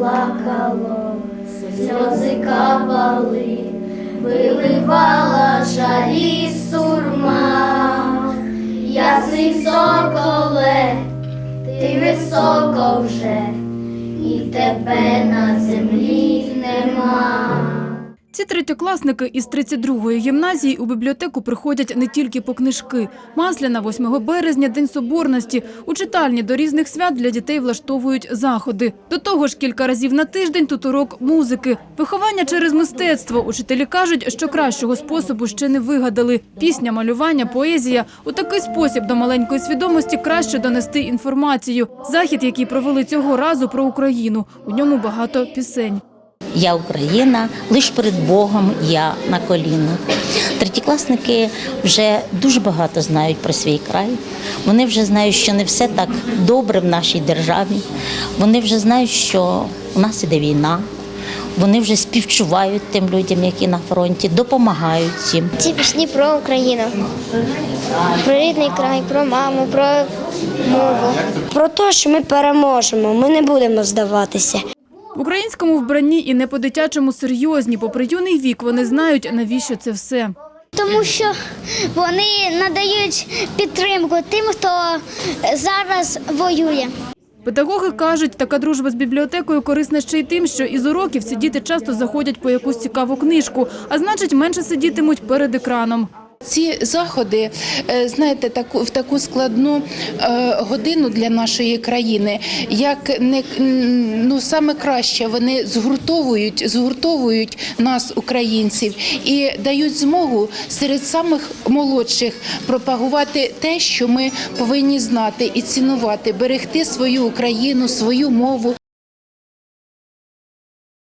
плакало, сльози капали, виливала жалі сурма, ясний соколе, ти високо вже, Ці третьокласники із 32-ї гімназії у бібліотеку приходять не тільки по книжки. Масляна 8 березня, День Соборності. У читальні до різних свят для дітей влаштовують заходи. До того ж, кілька разів на тиждень тут урок музики. Виховання через мистецтво. Учителі кажуть, що кращого способу ще не вигадали. Пісня, малювання, поезія. У такий спосіб до маленької свідомості краще донести інформацію. Захід, який провели цього разу про Україну. У ньому багато пісень. Я Україна, лише перед Богом я на колінах. Третікласники вже дуже багато знають про свій край. Вони вже знають, що не все так добре в нашій державі. Вони вже знають, що у нас іде війна. Вони вже співчувають тим людям, які на фронті, допомагають їм. Ці пісні про Україну, про рідний край, про маму, про мову. Про те, що ми переможемо, ми не будемо здаватися. В українському вбранні і не по-дитячому серйозні. Попри юний вік вони знають, навіщо це все. Тому що вони надають підтримку тим, хто зараз воює. Педагоги кажуть, така дружба з бібліотекою корисна ще й тим, що із уроків ці діти часто заходять по якусь цікаву книжку, а значить менше сидітимуть перед екраном. Ці заходи, е, знаєте, таку в таку складну е, годину для нашої країни, як не ну саме краще вони згуртовують, згуртовують нас, українців, і дають змогу серед самих молодших пропагувати те, що ми повинні знати і цінувати, берегти свою Україну, свою мову.